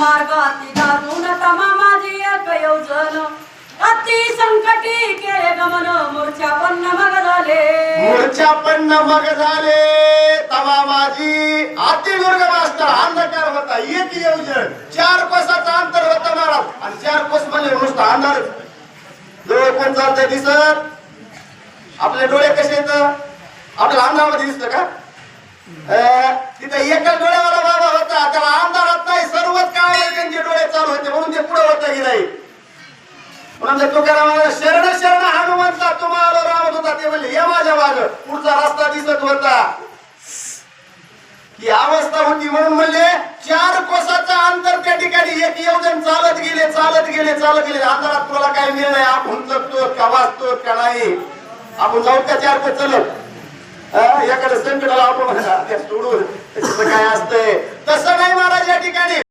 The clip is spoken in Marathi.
मार्ग अति दारुण तमा माझी एक योजन. अति संकटी केले गमन मोर्चा पन्न मग झाले. मोर्चा पण मग झाले. तमा माझी अति दुर्गम असता अंधकार होता. एक योजन चार कोसाचा अंतर होता महाराज आणि चार कोस म्हणजे नुसता अंधार. डोळे कोण चालतंय दिसत. आपले डोळे कसे येत? आपल्या अंधारामध्ये दिसत का? तिथे एका डोळ्या ते नाही. म्हणजे तुकारामाला शरण शरण हनुमंता तुम्हाला रावत होता ते म्हणले ये माझ्या माग. पुढचा रस्ता दिसत होता. ही अवस्था होती म्हणून म्हणले चार कोसाचा अंतर त्या ठिकाणी एक योजन चालत गेले चालत गेले चालत गेले. अंधारात तुला काय मिळ नाही. आपण जगतो का वाचतो का नाही? आपण जाऊ का चार कोस चलत. हा, संकटाला आपण